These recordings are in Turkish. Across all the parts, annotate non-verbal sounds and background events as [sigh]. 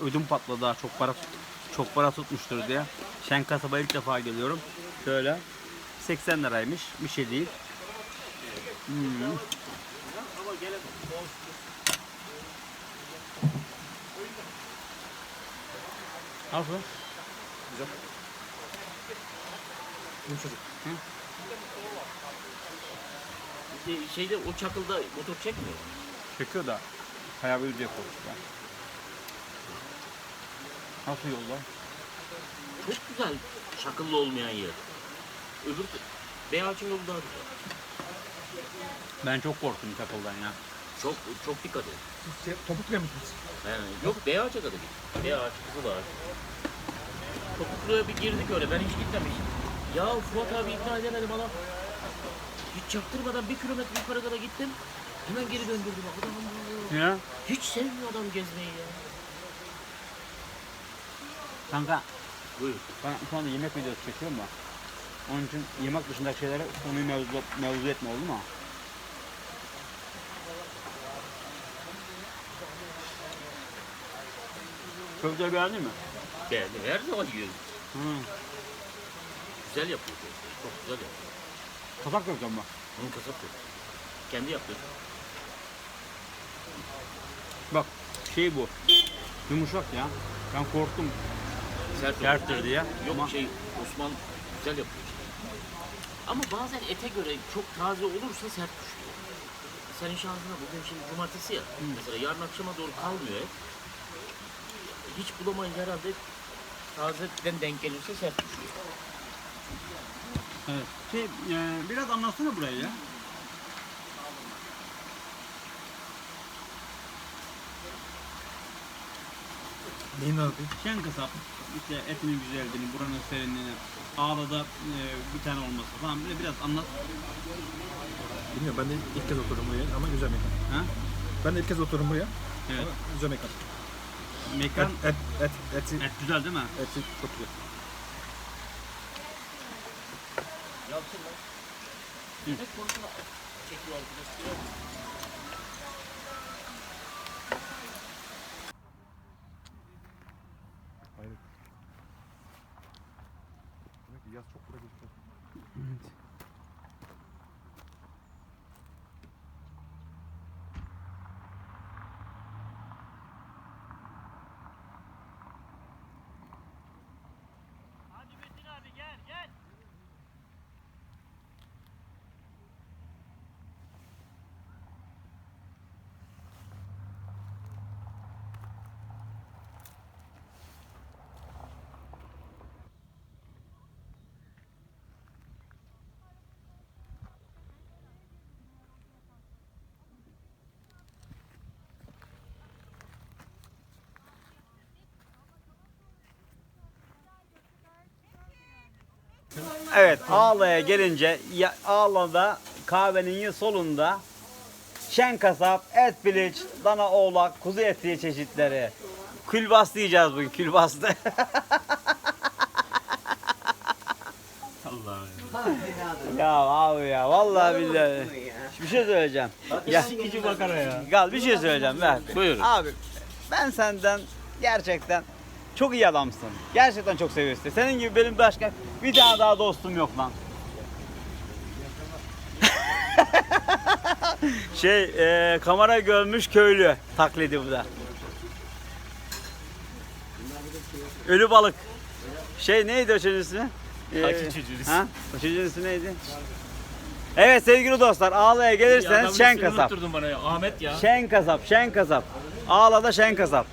ödüm patladı daha çok para çok para tutmuştur diye. Şen kasaba ilk defa geliyorum. Şöyle 80 liraymış. Bir şey değil. Hmm. Nasıl? Yumuşacık. E, Şeyde o çakılda motor çekmiyor. Çekiyor da kayabil diye korktu. Nasıl yollar? Çok güzel çakıllı olmayan yer. Öbür Beyazçı yolu daha güzel. Ben çok korktum takıldan ya. Çok çok dikkat et. Siz şey, topukluya mısınız? He, yok Beyazçı'ya kadar git. Beyazçı kızıl ağaç. Topukluya bir girdik öyle. Ben hiç gitmemişim. Ya Fuat abi ikna edemedim adam. Hiç çaktırmadan bir kilometre yukarı kadar gittim. Hemen geri döndürdüm. Adam Ya? hiç sevmiyor adam gezmeyi ya. Kanka Buyur. ben şu anda yemek videosu çekiyorum da. Onun için yemek dışındaki şeylere konuyu mevzu, mevzu etme oldu mu? Köfteyi beğendin mi? Beğendim. Her zaman yiyorum. Hı. Güzel yapıyor. Çok güzel yapıyor. Kasap köfte mi? Onun kasap yok. Kendi yapıyor. Bak şey bu. Yumuşak ya. Ben korktum Sert serttir diye. Yok Ama şey Osman güzel yapıyor işte. Ama bazen ete göre çok taze olursa sert düşüyor. Senin şansına bugün şimdi cumartesi ya. Mesela yarın akşama doğru kalmıyor et. Hiç bulamayız herhalde tazeden denk gelirse sert düşüyor. evet. şey, e, biraz anlatsana burayı ya. Neyin abi? Şen kasap, işte etinin güzelliğini, buranın serinliğini, ağlada e, bir tane olması falan böyle biraz anlat. Bilmiyorum ben de ilk kez oturdum buraya ama güzel mekan. Ha? Ben de ilk kez oturdum buraya Evet. ama güzel mekan. Mekan, Et, et, et, eti, et güzel değil mi? eti çok güzel. Yapsınlar. Hep konusuna çekiyor arkadaşlar. Evet, Ağla'ya gelince ya, Ağla'da kahvenin solunda şen kasap, et biliç, dana oğlak, kuzu eti çeşitleri. Külbastı yiyeceğiz bugün, külbastı. [laughs] ya abi ya, vallahi billahi. Bir şey söyleyeceğim. Ya. Gal bir şey söyleyeceğim ver. Buyurun. Abi ben senden gerçekten çok iyi adamsın. Gerçekten çok seviyorsun. Senin gibi benim başka bir tane daha dostum yok lan. [laughs] şey e, kamera görmüş köylü taklidi bu da. Ölü balık. Şey neydi o çocuğun ismi? Ee, ismi? Ha? O çocuğun ismi neydi? Evet sevgili dostlar Ağla'ya gelirseniz şen kasap. Unutturdun bana ya. Ahmet ya. Şen kasap, şen kasap. Ağla'da şen kasap.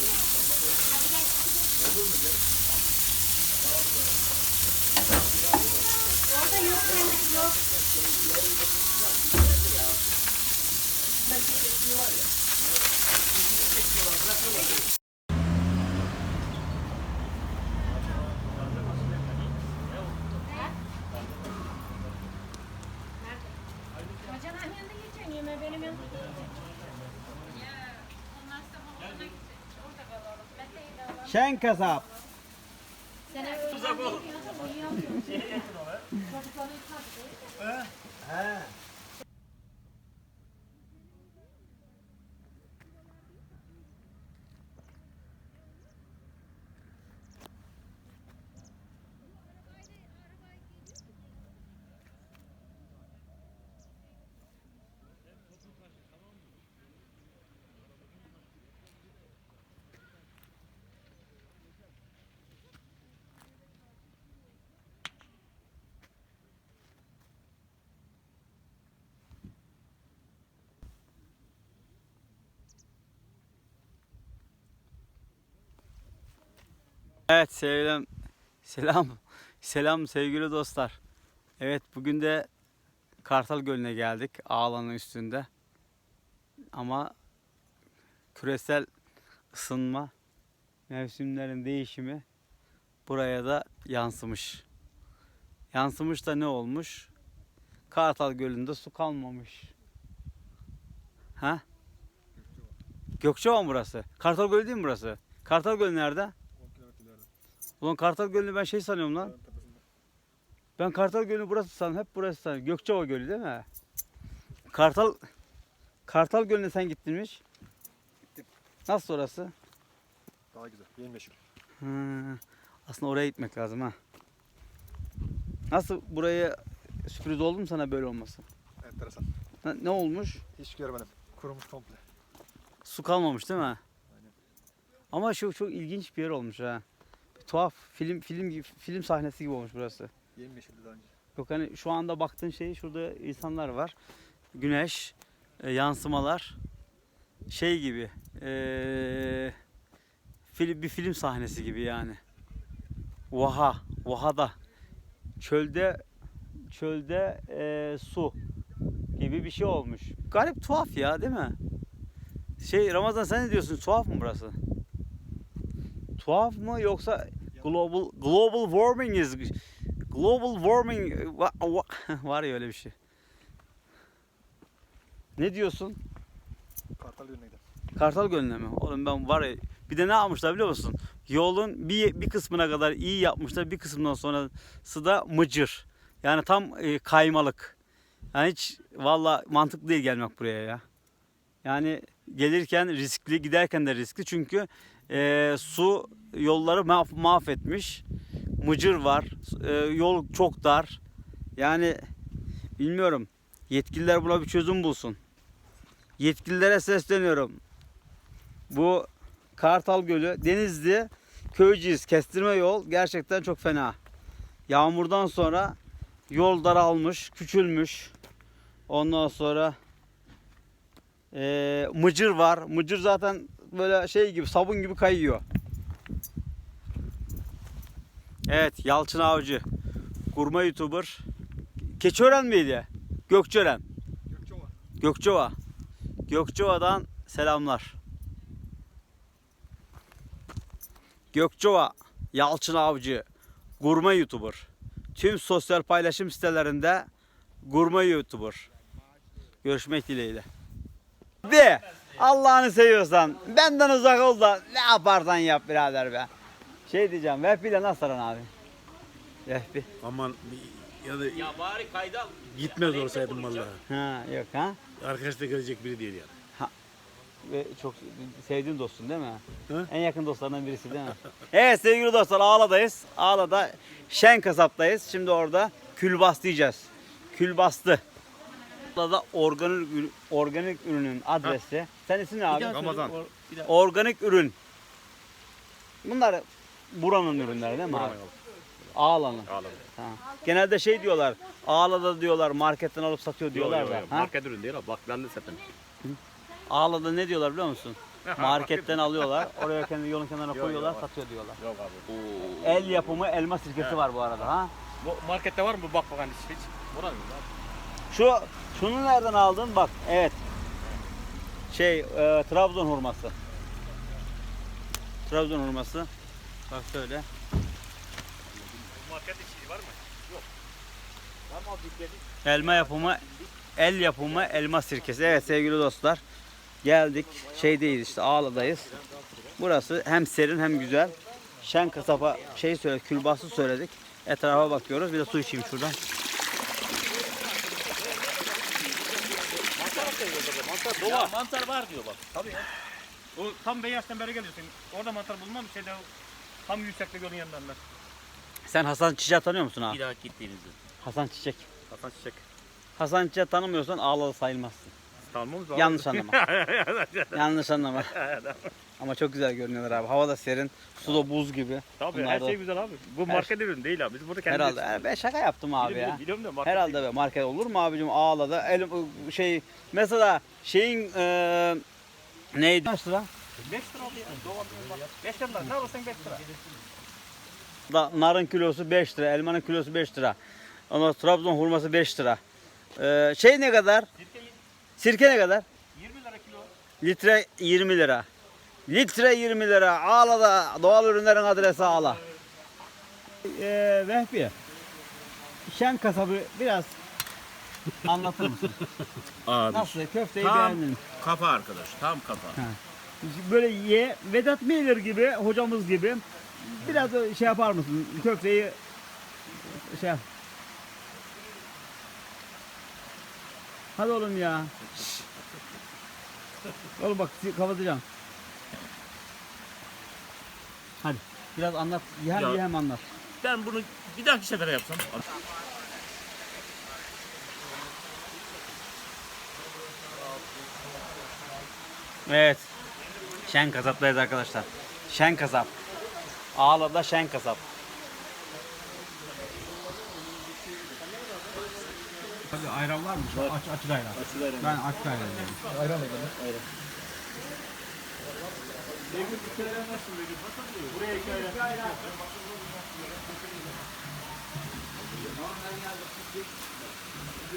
Olur mu gel? Orada yok yemek yok. Hocanın yanında geçen yemeğe benim yanımda geçen. Ya onlar sabah Şen kasap. Sen Evet selam. Selam. Selam sevgili dostlar. Evet bugün de Kartal Gölü'ne geldik. Ağlanın üstünde. Ama küresel ısınma, mevsimlerin değişimi buraya da yansımış. Yansımış da ne olmuş? Kartal Gölü'nde su kalmamış. Ha? Gökçeova mı burası? Kartal Gölü değil mi burası? Kartal Gölü nerede? 10 kilometre ileride. Ulan Kartal Gölü'nü ben şey sanıyorum lan. Ben Kartal Gölü'nü burası sanıyorum. Hep burası sanıyorum. Gökçeova Gölü değil mi? Kartal Kartal Gölü'ne sen gittinmiş. Gittim. Nasıl orası? Daha güzel. Yemyeşil. Hı, aslında oraya gitmek lazım ha. Nasıl buraya sürpriz oldu mu sana böyle olması? Enteresan. Ha, Ne olmuş? Hiç görmedim. Kurumuş komple. Su kalmamış değil mi? Aynen. Ama şu çok ilginç bir yer olmuş ha. Tuhaf film film gibi film sahnesi gibi olmuş burası. Yemyeşildi daha önce. Yok hani şu anda baktığın şey şurada insanlar var. Güneş, e, yansımalar. Şey gibi. E, film, bir film sahnesi gibi yani. Vaha, Vaha'da. Çölde çölde e, su gibi bir şey olmuş. Garip tuhaf ya değil mi? Şey Ramazan sen ne diyorsun? Tuhaf mı burası? Tuhaf mı yoksa global global warming is Global warming va- va- [laughs] var ya öyle bir şey. Ne diyorsun? Kartal Gölü'ne gidelim. Kartal Gölü'ne mi? Oğlum ben var ya bir de ne yapmışlar biliyor musun? Yolun bir, bir kısmına kadar iyi yapmışlar. Bir kısmından sonrası da mıcır. Yani tam e, kaymalık. Yani hiç valla mantıklı değil gelmek buraya ya. Yani gelirken riskli, giderken de riskli. Çünkü e, su yolları mahv- mahvetmiş. Mıcır var. E, yol çok dar. Yani bilmiyorum. Yetkililer buna bir çözüm bulsun. Yetkililere sesleniyorum. Bu Kartal Gölü, Denizli, Köyceğiz kestirme yol gerçekten çok fena. Yağmurdan sonra yol daralmış, küçülmüş. Ondan sonra eee, mıcır var. Mıcır zaten böyle şey gibi sabun gibi kayıyor. Evet Yalçın Avcı. Gurme YouTuber. Keçiören miydi? Gökçören. Gökçeova. Gökçeova. Gökçeova'dan selamlar. Gökçeova, Yalçın Avcı, gurme YouTuber. Tüm sosyal paylaşım sitelerinde gurme YouTuber. Görüşmek dileğiyle. De Allah'ını seviyorsan benden uzak ol da ne yaparsan yap birader be. Şey diyeceğim Vehbi ile nasıl aran abi? Vehbi. Aman bir- ya da Ya bari kayda al. gitmez olsaydım vallahi. Ha yok ha? Arkadaş da gelecek biri değil yani. Ve çok sevdiğin dostun değil mi? Hı? En yakın dostlarından birisi değil mi? [laughs] evet sevgili dostlar Ağla'dayız. Ağla'da Şen Kasap'tayız. Şimdi orada külbastı yiyeceğiz. Külbastı. Ağla'da organik, ürün- organik ürünün adresi. Sen isim ne abi? Ramazan. Organik ürün. Bunlar buranın ürünleri değil mi abi? Ağla'nın. Genelde şey diyorlar. Ağla'da diyorlar marketten alıp satıyor diyorlar da. Ha? Market ürün değil o. Bak ben de zaten. Ağla'da ne diyorlar biliyor musun? Marketten alıyorlar. Oraya kendi yolun kenarına [laughs] koyuyorlar, satıyor diyorlar. Yok abi. El yapımı elma sirkesi var bu arada ha. Bu markette var mı? Bak bakalım hiç. hiç. Buranın mı? Şu şunu nereden aldın? Bak evet. Şey e, Trabzon hurması. Trabzon hurması. Bak şöyle. Market içi var mı? Elma yapımı El yapımı elma sirkesi. Evet sevgili dostlar. Geldik. Şeydeyiz işte Ağla'dayız. Burası hem serin hem güzel. Şen kasaba şey söyledik, külbastı söyledik. Etrafa bakıyoruz. Bir de su içeyim şuradan. Ya mantar var diyor bak. Tabii ya. O tam Beyaz'dan beri geliyorsun. Orada mantar bulmam şeyde tam yüksekte gölün ben. Sen Hasan Çiçek'i tanıyor musun abi? Bir daha gittiğinizde. Hasan Çiçek. Hasan Çiçek. Hasan Çiçek'i tanımıyorsan Ağlalı sayılmazsın. Tanımamız Yanlış anlama. [laughs] Yanlış anlama. [laughs] Ama çok güzel görünüyorlar abi. Hava da serin. Su da buz gibi. Tabii Bunlar her da- şey güzel abi. Bu Her- market ürün değil abi. Biz burada kendimiz Herhalde. Yani ben şaka yaptım abi Biliyorum, ya. Biliyorum da market Herhalde be market olur mu abicim Ağla'da? El, şey mesela şeyin e, neydi? Kaç lira? 5 lira oldu ya. Doğal 5 lira. Ne alırsan 5 lira. Da, narın kilosu 5 lira, elmanın kilosu 5 lira. Ama Trabzon hurması 5 lira. E, şey ne kadar? Sirke Sirke ne kadar? 20 lira kilo. Litre 20 lira. Litre 20 lira. Ağla'da doğal ürünlerin adresi Ağla. Ee, Vehbi. Şen kasabı biraz anlatır mısın? [laughs] Abi. Nasıl? Köfteyi Tam beğendin. kafa arkadaş. Tam kafa. Böyle ye, Vedat Meyler gibi, hocamız gibi biraz da şey yapar mısın? Köfteyi şey yap. Hadi oğlum ya. Oğlum bak kapatacağım. Hadi biraz anlat. Hem Ya- ye hem anlat. Ben bunu bir dahaki sefere yapsam. Evet. Şen kasaptayız arkadaşlar. Şen kasap. Ağla'da şen kasap. Hadi ayran var mı? Aç, açık ayran. Açık ayran. Ben açık ayran diyorum. Ayran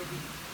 alalım.